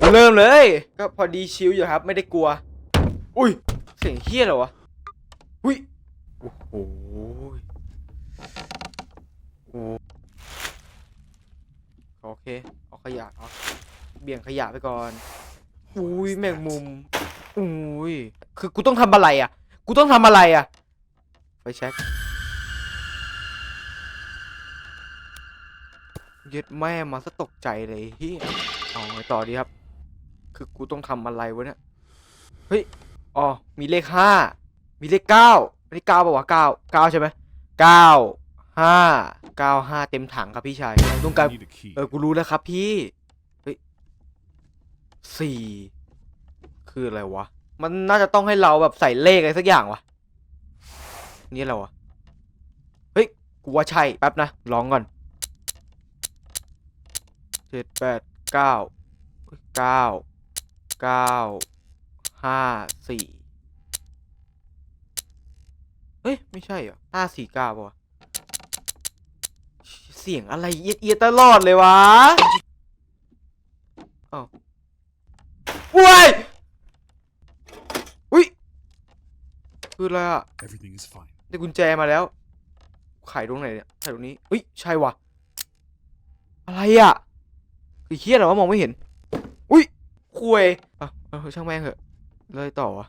กูเริ่มเลย ก็พอดีชิลอยู่ครับ ไม่ได้กลัว อุ้ย เสียงเฮี้ยเหรอวะ อุ้ย โอ้โหโอ้โอเค เอาขยะเอาเบี่ยงขยะไปก่อน อุ้ยแมงมุม อุ้ย คือกูต้องทำอะไรอะ กูต้องทำอะไรอะ ไปเช็คเย็ดแม่มาซะตกใจเลยเฮียเอาไงต่อดีครับ คือกูต้องทำอะไรวะเนี่ย เฮ้ย อ๋อ มีเลขห้า มีเลขเก้าอันนี้เก้าป่าวะเก้าเก้าใช่ไหมเก้าห้าเก้าห้าเต็มถังครับพี่ชายต้องการ I need a key. เออ กูรู้แล้วครับพี่ เฮ้ยสี่ คืออะไรวะ มันน่าจะต้องให้เราแบบใส่เลขอะไรสักอย่างวะ นี่อะไรวะเฮ้ย กูว่าใช่ แป๊บนะ ลองก่อนเจ็ดแปดเก้าเก้า เก้าห้าสี่เฮ้ย ไม่ใช่เหรอห้าสี่เก้าป่ะวะเสียงอะไรเอียดเอียดตลอดเลยวะอ้าวว้ยอุ้ย คืออะไรอะ Everything is fine. ได้กุญแจมาแล้วไขตรงไหนเนี่ยไขตรงนี้อุ้ย ใช่ว่ะ อะไรอะคือเคียอะไรวะมองไม่เห็นอุ้ย คุยอะเอาเถอะช่างแม่งเถอะเลยต่อวะ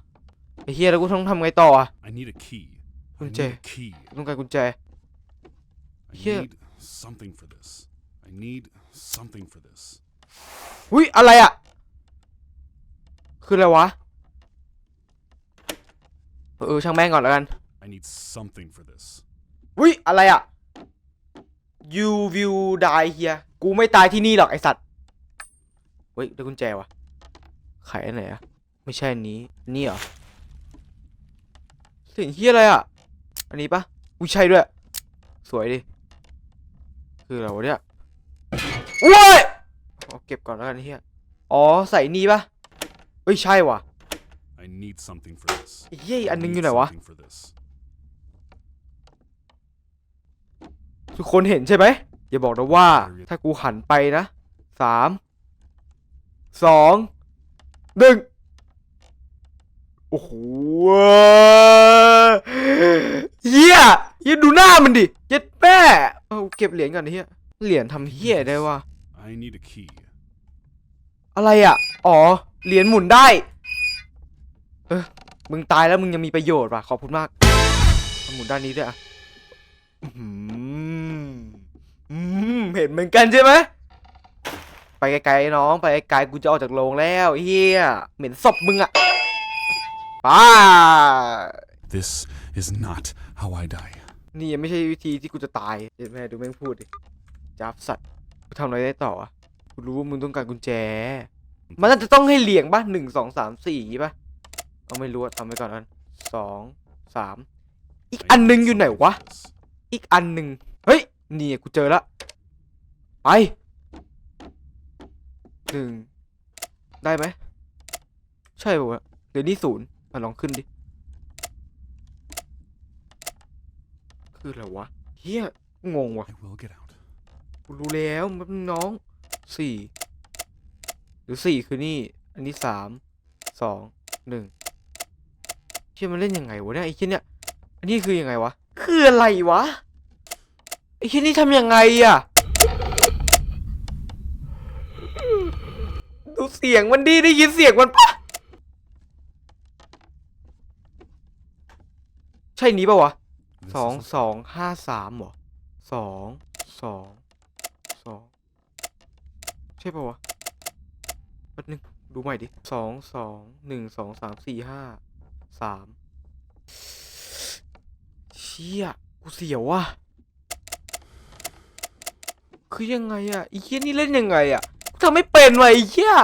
ไอ้เฮียแล้วกูต้องทำไงต่ออะ I need a key. I กุญ need แจ a key. ต้องการกุญแจ I Here. need something for this. I need something for this. อุ้ยอะไรอะคืออะไรวะ เออช่างแม่งก่อนแล้วกัน I need something for this. อุ้ยอะไรอะ you will die here กูไม่ตายที่นี่หรอกไอสัตว์เฮ้ยได้กุญแจวะ ไขอันไหนอะไม่ใช่อันนี้อันนี้เหรอเสียงเฮียอะไรอะอันนี้ปะอุ้ยใช่ด้วย สวยดิ คืออะไรวะเนี่ยอุ้ยเอาเก็บก่อนแล้วกันเฮียอ๋อใส่นี่ปะเฮ้ยใช่ว่ะ I need something for this. ไอ้เฮียอีก I อันนึงอ need ยู่ไหนวะ something for this. ทุกคนเห็นใช่ไหมอย่าบอกนะว่า ถ้ากูหันไปนะสามสอง หนึ่งโอ้โหเฮียเฮียดูหน้ามันดิเจ็ดแป้เอาเก็บเหรียญก่อนเฮียเหรียญทำเฮียได้วะ I need a key. อะไรอะ อ๋อ เหรียญหมุนได้ เออมึงตายแล้วมึงยังมีประโยชน์ว่ะ ขอบคุณมากเอาหมุนด้านนี้ด้วยอะอื้อหืออืมเห็นเหมือนกันใช่ไหม ไปไกลๆน้องไปไกลๆกูจะออกจากโรงแล้วเฮียเหม็นศพมึงอะป้า This is not how I die. นี่ยังไม่ใช่วิธีที่กูจะตายเห็นแม่ดูแม่งพูดดิจับสัตว์กูทำอะไรได้ต่ออะกูรู้ว่ามึงต้องการกุญแจ มันน่าจะต้องให้เรียงป่ะหนึ่งสองสามสี่ป่ะเอาไม่รู้อะทำไปก่อนกันสองสามอีก I อันหนึง need อยู่ไหน something วะ for this. อีกอันหนึ่งเฮ้ยนี่กูเจอละไป หนึ่งได้ไหม ใช่ป่าวะเดี๋ยวนี้ศูนย์มาลองขึ้นดิ คืออะไรวะเฮียงงวะ I will get out. กูรู้แล้วมันน้องสี่หรือสี่คือนี่ อันนี้สามสองหนึ่งเชี่ยมันเล่นยังไงวะเนี่ยไอ้เชี่ยเนี่ยอันนี้คือยังไงวะ คืออะไรวะไอ้เชี่ยนี่ทำยังไงอะ ดูเสียงมันดีได้ยินเสียงมันปะใช่นี้ปะวะสองสองห้าสามเหรอสองสองสองใช่ปะวะแป๊บนึงดูใหม่ดิสองสองหนึ่งสองสามสี่ห้าสามเชี่ยกูเสียวว่ะคือยังไงอะไอ้เหี้ยนี่เล่นยังไงอะ ทำไม่เป็นวะไอ้เหี้ย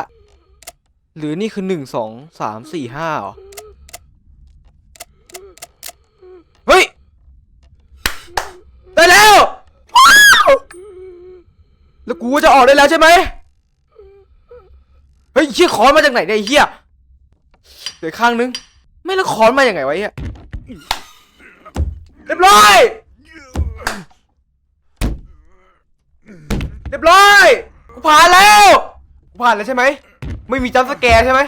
หรือนี่คือหนึ่งสองสามสี่ห้าเหรอเฮ้ย ได้แล้ว แล้วกูจะออกได้แล้วใช่ไหมเฮ้ยเชี่ยขอนมาจากไหนเนี่ยเฮียเดี๋ยวข้างนึง ไม่แล้วขอนมาอย่างไงวะไอ้เฮียเรียบร้อย เรียบร้อย ผ่านแล้ว ผ่านแล้วใช่ไหม ไม่มีจัมสแกร์ใช่ไหม